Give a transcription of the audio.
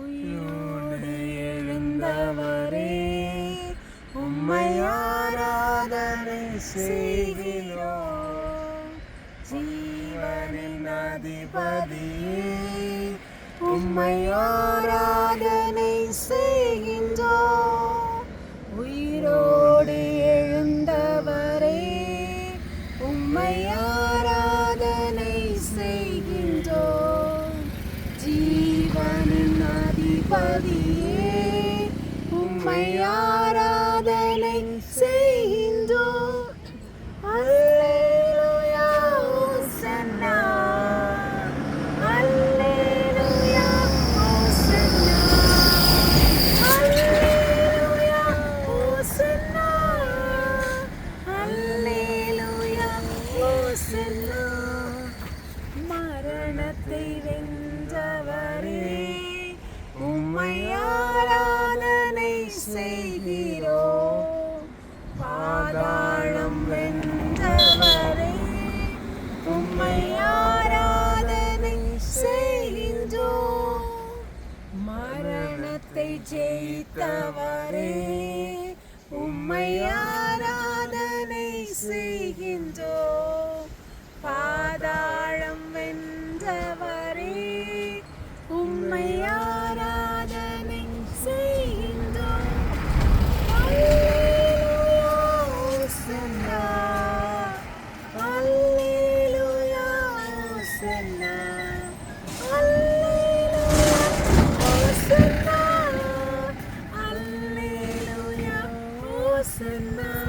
உயிரோடு எழுந்தவரே உம்மை ஆராதனை செய்கிறோம். ஜீவனின் அதிபதியே உம்மை ஆராதனை அதிபதியே உம்மை ஆராதனை செய்கின்றோம் அல்லேலூயா செய்கிறோ பாதாளம் வென்றவரே உம்மை ஆராதனை செய்கின்றோம் மரணத்தை ஜெயித்தவரே உம்மை ஆராதனை and